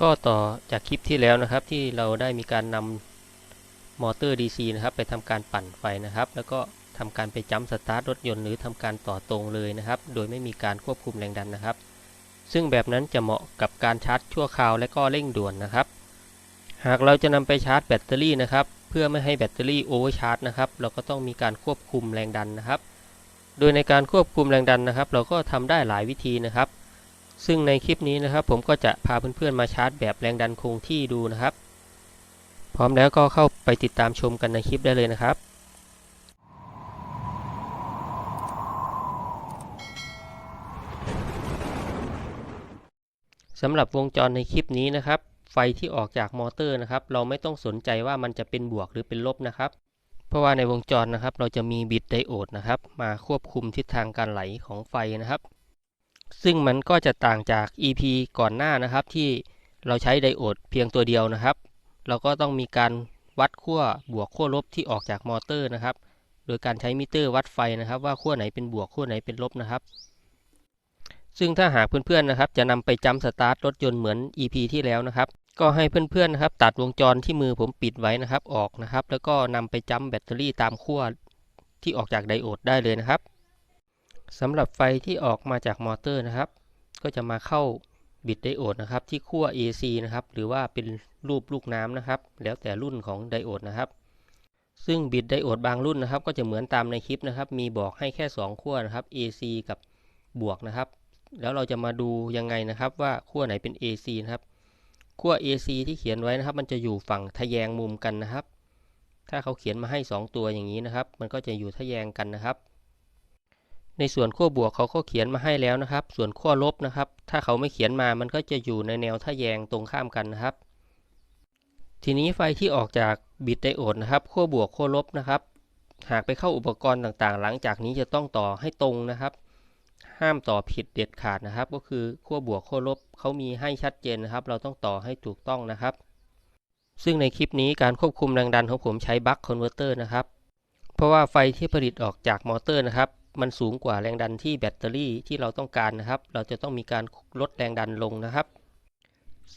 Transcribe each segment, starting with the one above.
ก็ต่อจากคลิปที่แล้วนะครับที่เราได้มีการนำมอเตอร์ DC นะครับไปทำการปั่นไฟนะครับ แล้วก็ทำการไปจัมสตาร์ทรถยนต์หรือทำการต่อตรงเลยนะครับ โดยไม่มีการควบคุมแรงดันนะครับ ซึ่งแบบนั้นจะเหมาะกับการชาร์จชั่วคราวและก็เร่งด่วนนะครับ หากเราจะนำไปชาร์จแบตเตอรี่นะครับ เพื่อไม่ให้แบตเตอรี่โอเวอร์ชาร์จนะครับเราก็ต้องมีการควบคุมแรงดันนะครับ โดยในการควบคุมแรงดันนะครับ เราก็ทำได้หลายวิธีนะครับ ซึ่งในคลิปนี้นะครับผมก็จะพาเพื่อนๆมาชาร์จแบบแรงดันคงที่ดูนะครับ พร้อมแล้วก็เข้าไปติดตามชมกันในคลิปได้เลยนะครับสำหรับวงจรในคลิปนี้นะครับ ไฟที่ออกจากมอเตอร์นะครับ เราไม่ต้องสนใจว่ามันจะเป็นบวกหรือเป็นลบนะครับ เพราะว่าในวงจรนะครับ เราจะมีบิดไดโอดนะครับ มาควบคุมทิศทางการไหลของไฟนะครับ ซึ่งมันก็จะต่างจาก EP ก่อนหน้านะครับ ที่เราใช้ไดโอดเพียงตัวเดียวนะครับ เราก็ต้องมีการวัดขั้วบวกขั้วลบที่ออกจากมอเตอร์นะครับ โดยการใช้มิเตอร์วัดไฟนะครับ ว่าขั้วไหนเป็นบวกขั้วไหนเป็นลบนะครับ ซึ่งถ้าหากเพื่อนๆนะครับ จะนำไปจัมป์สตาร์ทรถยนต์เหมือน EP ที่แล้วนะครับ ก็ให้เพื่อนๆนะครับ ตัดวงจรที่มือผมปิดไว้นะครับออกนะครับ แล้วก็นำไปจัมป์แบตเตอรี่ตามขั้วที่ออกจากไดโอดได้เลยนะครับ สำหรับไฟที่ออกมาจากมอเตอร์นะครับ ก็จะมาเข้าบิดไดโอดนะครับ ที่ขั้ว AC นะครับ หรือว่าเป็นรูปลูกน้ำนะครับ แล้วแต่รุ่นของไดโอดนะครับ ซึ่งบิดไดโอดบางรุ่นนะครับ ก็จะเหมือนตามในคลิปนะครับ มีบอกให้แค่ 2 ขั้วนะครับ AC กับบวกนะครับ แล้วเราจะมาดูยังไงนะครับ ว่าขั้วไหนเป็น AC นะครับขั้ว AC ที่เขียนไว้นะครับ มันจะอยู่ฝั่งทะแยงมุมกันนะครับ ถ้าเขาเขียนมาให้ 2 ตัวอย่างนี้นะครับ มันก็จะอยู่ทะแยงกันนะครับ ในส่วนขั้วบวกเขาก็เขียนมาให้แล้วนะครับ ส่วนขั้วลบนะครับ ถ้าเขาไม่เขียนมามันก็จะอยู่ในแนวทะแยงตรงข้ามกันนะครับ ทีนี้ไฟที่ออกจากบิดไดโอดนะครับขั้วบวกขั้วลบนะครับ หากไปเข้าอุปกรณ์ต่างๆ หลังจากนี้จะต้องต่อให้ตรงนะครับ ห้ามต่อผิดเด็ดขาดนะครับ ก็คือขั้วบวกขั้วลบเขามีให้ชัดเจนนะครับ เราต้องต่อให้ถูกต้องนะครับ ซึ่งในคลิปนี้การควบคุมแรงดันของผมใช้บัคคอนเวอร์เตอร์นะครับ เพราะว่าไฟที่ผลิตออกจากมอเตอร์นะครับ มันสูงกว่าแรงดันที่แบตเตอรี่ที่เราต้องการนะครับ เราจะต้องมีการลดแรงดันลงนะครับ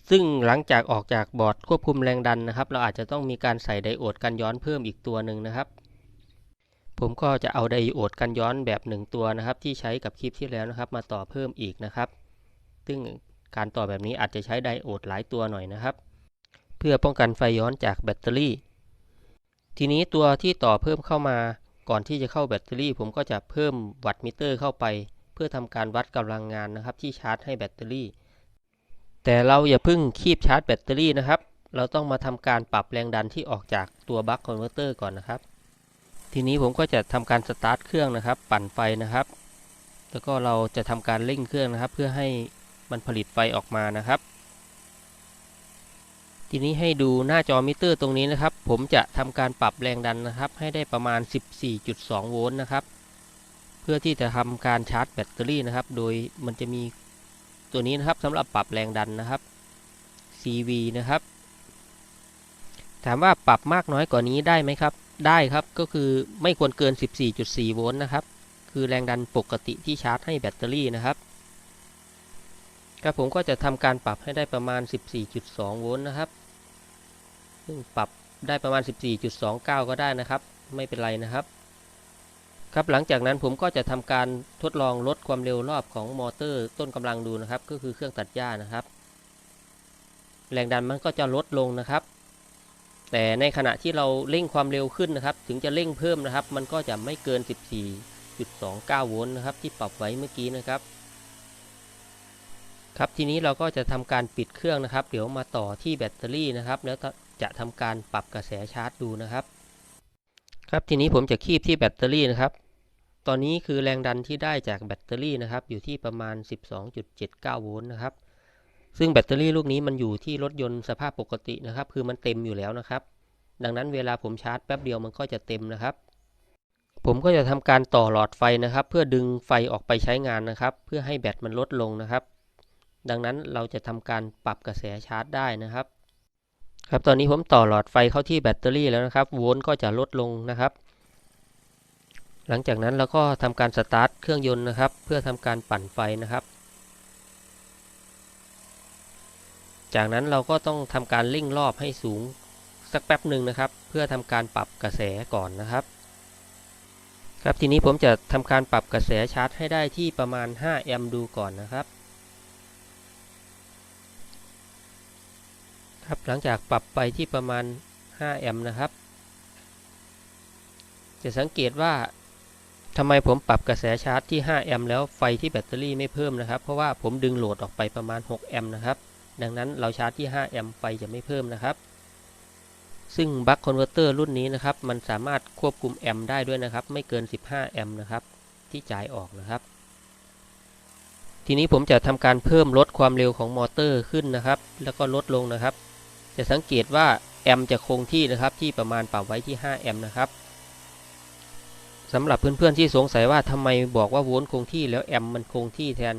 ซึ่งหลังจากออกจากบอร์ดควบคุมแรงดันนะครับ เราอาจจะต้องมีการใส่ไดโอดกันย้อนเพิ่มอีกตัวหนึ่งนะครับ ผมก็จะเอาไดโอดกันย้อนแบบหนึ่งตัวนะครับ ที่ใช้กับคลิปที่แล้วนะครับ มาต่อเพิ่มอีกนะครับ ซึ่งการต่อแบบนี้อาจจะใช้ไดโอดหลายตัวหน่อยนะครับ เพื่อป้องกันไฟย้อนจากแบตเตอรี่ ทีนี้ตัวที่ต่อเพิ่มเข้ามา ก่อนที่จะเข้าแบตเตอรี่ ผมก็จะเพิ่มวัตต์มิเตอร์เข้าไป เพื่อทำการวัดกำลังงานนะครับ ที่ชาร์จให้แบตเตอรี่ แต่เราอย่าเพิ่งคีบชาร์จแบตเตอรี่นะครับ เราต้องมาทำการปรับแรงดันที่ออกจากตัวบัคคอนเวอร์เตอร์ก่อนนะครับ ทีนี้ผมก็จะทำการสตาร์ทเครื่องนะครับ ปั่นไฟนะครับ แล้วก็เราจะทำการเร่งเครื่องนะครับ เพื่อให้มันผลิตไฟออกมานะครับ ทีนี้ให้ดูหน้าจอมิเตอร์ตรงนี้นะครับ ผมจะทำการปรับแรงดันนะครับ ให้ได้ประมาณ 14.2 โวลต์นะครับ เพื่อที่จะทำการชาร์จแบตเตอรี่นะครับ โดยมันจะมีตัวนี้นะครับสำหรับปรับแรงดันนะครับ CV นะครับ ถามว่าปรับมากน้อยกว่านี้ได้ไหมครับ ได้ครับ ก็คือไม่ควรเกิน 14.4 โวลต์นะครับ คือแรงดันปกติที่ชาร์จให้แบตเตอรี่นะครับครับผมก็จะทำการปรับให้ได้ประมาณ 14.2 โวลต์นะครับ ซึ่งปรับได้ประมาณ 14.29 ก็ได้นะครับ ไม่เป็นไรนะครับ ครับหลังจากนั้นผมก็จะทำการทดลองลดความเร็วรอบของมอเตอร์ต้นกำลังดูนะครับ ก็คือเครื่องตัดหญ้านะครับ แรงดันมันก็จะลดลงนะครับ แต่ในขณะที่เราเร่งความเร็วขึ้นนะครับ ถึงจะเร่งเพิ่มนะครับ มันก็จะไม่เกิน 14.29 โวลต์นะครับ ที่ปรับไว้เมื่อกี้นะครับครับทีนี้เราก็จะทำการปิดเครื่องนะครับ เดี๋ยวมาต่อที่แบตเตอรี่นะครับ แล้ว จะทำการปรับกระแสชาร์จดูนะครับ ครับทีนี้ผมจะคีบที่แบตเตอรี่นะครับ ตอนนี้คือแรงดันที่ได้จากแบตเตอรี่นะครับ อยู่ที่ประมาณ 12.79 โวลต์นะครับ ซึ่งแบตเตอรี่ลูกนี้มันอยู่ที่รถยนต์สภาพปกตินะครับ คือมันเต็มอยู่แล้วนะครับ ดังนั้นเวลาผมชาร์จแป๊บเดียวมันก็จะเต็มนะครับ ผมก็จะทำการต่อหลอดไฟนะครับ เพื่อดึงไฟออกไปใช้งานนะครับ เพื่อให้แบตมันลดลงนะครับ ดังนั้นเราจะทำการปรับกระแสชาร์จได้นะครับ ครับตอนนี้ผมต่อหลอดไฟเข้าที่แบตเตอรี่แล้วนะครับ โวลต์ก็จะลดลงนะครับ หลังจากนั้นเราก็ทำการสตาร์ทเครื่องยนต์นะครับ เพื่อทำการปั่นไฟนะครับ จากนั้นเราก็ต้องทำการเร่งรอบให้สูงสักแป๊บหนึ่งนะครับ เพื่อทำการปรับกระแสก่อนนะครับ ครับทีนี้ผมจะทำการปรับกระแสชาร์จให้ได้ที่ประมาณ5แอมป์ดูก่อนนะครับ ครับหลังจากปรับไปที่ประมาณ 5 แอมป์นะครับ จะสังเกตว่าทำไมผมปรับกระแสชาร์จที่ 5 แอมป์แล้วไฟที่แบตเตอรี่ไม่เพิ่มนะครับ เพราะว่าผมดึงโหลดออกไปประมาณ 6 แอมป์นะครับ ดังนั้นเราชาร์จที่ 5 แอมป์ไฟจะไม่เพิ่มนะครับ ซึ่งบัคคอนเวอร์เตอร์รุ่นนี้นะครับ มันสามารถควบคุมแอมป์ได้ด้วยนะครับ ไม่เกิน 15 แอมป์นะครับ ที่จ่ายออกนะครับ ทีนี้ผมจะทำการเพิ่มลดความเร็วของมอเตอร์ขึ้นนะครับ แล้วก็ลดลงนะครับ จะสังเกตว่าแอมจะคงที่นะครับที่ประมาณปรับไว้ที่5แอมนะครับสำหรับเพื่อนๆที่สงสัยว่าทำไมบอกว่าโวลต์คงที่แล้วแอมมันคงที่แทน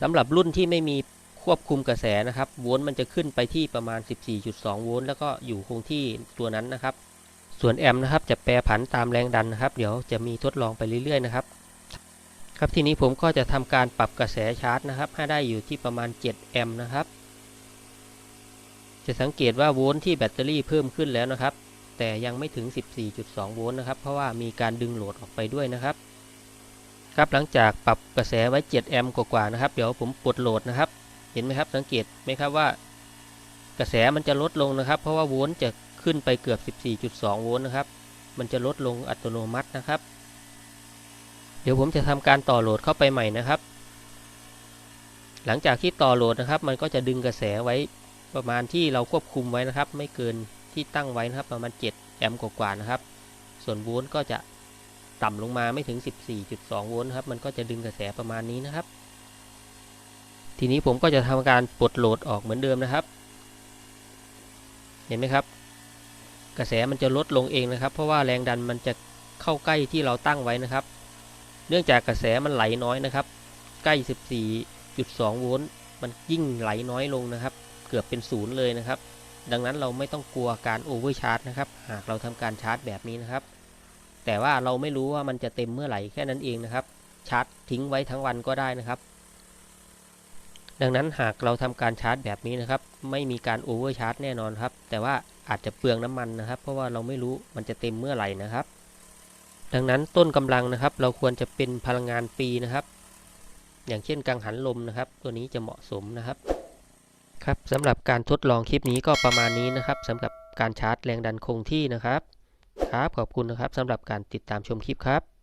สำหรับรุ่นที่ไม่มีควบคุมกระแสนะครับโวลต์มันจะขึ้นไปที่ประมาณ 14.2 โวลต์แล้วก็อยู่คงที่ตัวนั้นนะครับ ส่วนแอมนะครับจะแปรผันตามแรงดันนะครับ เดี๋ยวจะมีทดลองไปเรื่อยๆนะครับ ครับทีนี้ผมก็จะทำการปรับกระแสชาร์จนะครับ ให้ได้อยู่ที่ประมาณ 7 แอมนะครับ จะสังเกตว่าโวลต์ที่แบตเตอรี่เพิ่มขึ้นแล้วนะครับ แต่ยังไม่ถึง 14.2 โวลต์นะครับ เพราะว่ามีการดึงโหลดออกไปด้วยนะครับ ครับหลังจากปรับกระแสไว้ 7 แอมป์กว่าๆนะครับ เดี๋ยวผมปลดโหลดนะครับ เห็นไหมครับ สังเกตไหมครับว่า กระแสมันจะลดลงนะครับ เพราะว่าโวลต์จะขึ้นไปเกือบ 14.2 โวลต์นะครับ มันจะลดลงอัตโนมัตินะครับ เดี๋ยวผมจะทำการต่อโหลดเข้าไปใหม่นะครับ หลังจากที่ต่อโหลดนะครับ มันก็จะดึงกระแสไว้ ประมาณที่เราควบคุมไว้นะครับ ไม่เกินที่ตั้งไว้นะครับ ประมาณ 7 แอมป์กว่าๆนะครับ ส่วนโวลต์ก็จะต่ำลงมาไม่ถึง 14.2 โวลต์ครับ มันก็จะดึงกระแสประมาณนี้นะครับ ทีนี้ผมก็จะทำการปลดโหลดออกเหมือนเดิมนะครับ เห็นไหมครับ กระแสมันจะลดลงเองนะครับ เพราะว่าแรงดันมันจะเข้าใกล้ที่เราตั้งไว้นะครับ เนื่องจากกระแสมันไหลน้อยนะครับ ใกล้ 14.2 โวลต์ มันยิ่งไหลน้อยลงนะครับ กือบเป็นศูนย์เลยนะครับ ดังนั้นเราไม่ต้องกลัวการโอเวอร์ชาร์จนะครับ หากเราทำการชาร์จแบบนี้นะครับ แต่ว่าเราไม่รู้ว่ามันจะเต็มเมื่อไหร่แค่นั้นเองนะครับ ชาร์จทิ้งไว้ทั้งวันก็ได้นะครับ ดังนั้นหากเราทำการชาร์จแบบนี้นะครับ ไม่มีการโอเวอร์ชาร์จแน่นอนครับ แต่ว่าอาจจะเปลืองน้ำมันนะครับ เพราะว่าเราไม่รู้มันจะเต็มเมื่อไหร่นะครับ ดังนั้นต้นกำลังนะครับ เราควรจะเป็นพลังงานฟรีนะครับ อย่างเช่นกังหันลมนะครับ ตัวนี้จะเหมาะสมนะครับ ครับสำหรับการทดลองคลิปนี้ก็ประมาณนี้นะครับสำหรับการชาร์จแรงดันคงที่นะครับ ครับขอบคุณนะครับสำหรับการติดตามชมคลิปครับ